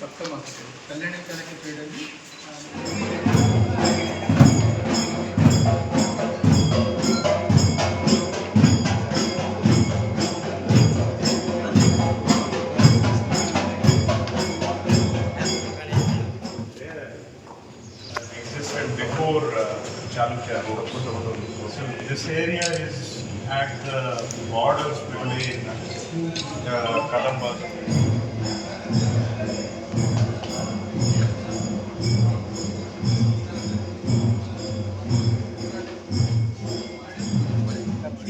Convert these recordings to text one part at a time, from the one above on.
ಸಪ್ತಮ ಕಲ್ಯಾಣ ಕಾಲಕ್ಕೆ ಪೀರಿಯಡಲ್ಲಿ Before uh, Chalukya, this area is at the borders between uh, Kadamba.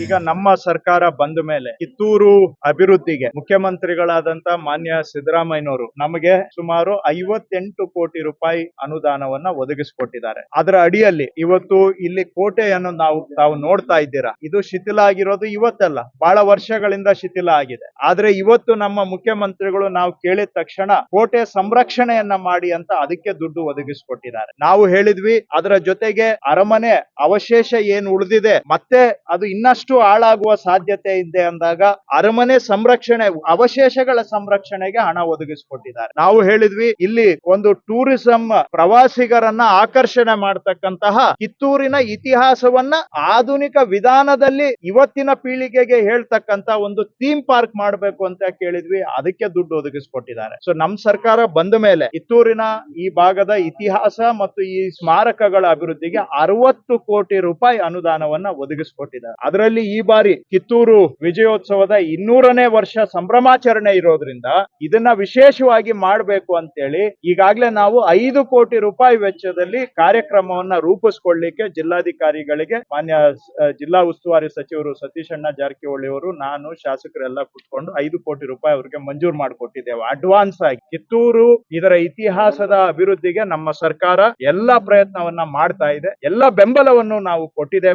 ಈಗ ನಮ್ಮ ಸರ್ಕಾರ ಬಂದ ಮೇಲೆ ಕಿತ್ತೂರು ಅಭಿವೃದ್ಧಿಗೆ ಮುಖ್ಯಮಂತ್ರಿಗಳಾದಂತ ಮಾನ್ಯ ಸಿದ್ದರಾಮಯ್ಯನವರು ನಮಗೆ ಸುಮಾರು ಐವತ್ತೆಂಟು ಕೋಟಿ ರೂಪಾಯಿ ಅನುದಾನವನ್ನ ಒದಗಿಸಿಕೊಟ್ಟಿದ್ದಾರೆ. ಅದರ ಅಡಿಯಲ್ಲಿ ಇವತ್ತು ಇಲ್ಲಿ ಕೋಟೆಯನ್ನು ನಾವು, ತಾವು ನೋಡ್ತಾ ಇದ್ದೀರಾ? ಇದು ಶಿಥಿಲ ಆಗಿರೋದು ಇವತ್ತಲ್ಲ. ಬಹಳ ವರ್ಷಗಳಿಂದ ಶಿಥಿಲ ಆಗಿದೆ. ಆದ್ರೆ ಇವತ್ತು ನಮ್ಮ ಮುಖ್ಯಮಂತ್ರಿಗಳು ನಾವು ಕೇಳಿದ ತಕ್ಷಣ ಕೋಟೆ ಸಂರಕ್ಷಣೆಯನ್ನ ಮಾಡಿ ಅಂತ ಅದಕ್ಕೆ ದುಡ್ಡು ಒದಗಿಸಿಕೊಟ್ಟಿದ್ದಾರೆ. ನಾವು ಹೇಳಿದ್ವಿ, ಅದರ ಜೊತೆಗೆ ಅರಮನೆ ಅವಶೇಷ ಏನು ಉಳಿದಿದೆ, ಮತ್ತೆ ಅದು ಇನ್ನಷ್ಟು ಹಾಳಾಗುವ ಸಾಧ್ಯತೆ ಇದೆ ಅಂದಾಗ ಅರಮನೆ ಸಂರಕ್ಷಣೆ, ಅವಶೇಷಗಳ ಸಂರಕ್ಷಣೆಗೆ ಹಣ ಒದಗಿಸಿಕೊಟ್ಟಿದ್ದಾರೆ. ನಾವು ಹೇಳಿದ್ವಿ, ಇಲ್ಲಿ ಒಂದು ಟೂರಿಸಂ ಪ್ರವಾಸಿಗರನ್ನ ಆಕರ್ಷಣೆ ಮಾಡ್ತಕ್ಕಂತಹ ಕಿತ್ತೂರಿನ ಇತಿಹಾಸವನ್ನ ಆಧುನಿಕ ವಿಧಾನದಲ್ಲಿ ಇವತ್ತಿನ ಪೀಳಿಗೆಗೆ ಹೇಳ್ತಕ್ಕಂತ ಒಂದು ಥೀಮ್ ಪಾರ್ಕ್ ಮಾಡಬೇಕು ಅಂತ ಕೇಳಿದ್ವಿ, ಅದಕ್ಕೆ ದುಡ್ಡು ಒದಗಿಸಿಕೊಟ್ಟಿದ್ದಾರೆ. ಸೊ ನಮ್ ಸರ್ಕಾರ ಬಂದ ಮೇಲೆ ಕಿತ್ತೂರಿನ ಈ ಭಾಗದ ಇತಿಹಾಸ ಮತ್ತು ಈ ಸ್ಮಾರಕಗಳ ಅಭಿವೃದ್ಧಿಗೆ ಅರವತ್ತು ಕೋಟಿ ರೂಪಾಯಿ ಅನುದಾನವನ್ನ ಒದಗಿಸಿಕೊಟ್ಟಿದ್ದಾರೆ. ಅದರಲ್ಲಿ ಈ ಬಾರಿ ಕಿತ್ತೂರು ವಿಜಯೋತ್ಸವದ ಇನ್ನೂರನೇ ವರ್ಷ ಸಂಭ್ರಮಾಚರಣೆ ಇರೋದ್ರಿಂದ ಇದನ್ನ ವಿಶೇಷವಾಗಿ ಮಾಡಬೇಕು ಅಂತೇಳಿ ಈಗಾಗಲೇ ನಾವು ಐದು ಕೋಟಿ ರೂಪಾಯಿ ವೆಚ್ಚದಲ್ಲಿ ಕಾರ್ಯಕ್ರಮವನ್ನ ರೂಪಿಸ್ಕೊಳ್ಳಿಕ್ಕೆ ಜಿಲ್ಲಾಧಿಕಾರಿಗಳಿಗೆ ಮಾನ್ಯ ಜಿಲ್ಲಾ ಉಸ್ತುವಾರಿ ಸಚಿವರು ಸತೀಶಣ್ಣ ಜಾರಕಿಹೊಳಿ ಅವರು, ನಾನು, ಶಾಸಕರೆಲ್ಲ ಕುತ್ಕೊಂಡು ಐದು ಕೋಟಿ ರೂಪಾಯಿ ಅವರಿಗೆ ಮಂಜೂರು ಮಾಡಿಕೊಟ್ಟಿದ್ದೇವೆ. ಅಡ್ವಾನ್ಸ್ ಆಗಿ ಕಿತ್ತೂರು ಇದರ ಇತಿಹಾಸದ ಅಭಿವೃದ್ಧಿಗೆ ನಮ್ಮ ಸರ್ಕಾರ ಎಲ್ಲ ಪ್ರಯತ್ನವನ್ನ ಮಾಡ್ತಾ ಇದೆ. ಎಲ್ಲ ಬೆಂಬಲವನ್ನು ನಾವು ಕೊಟ್ಟಿದ್ದೇವೆ.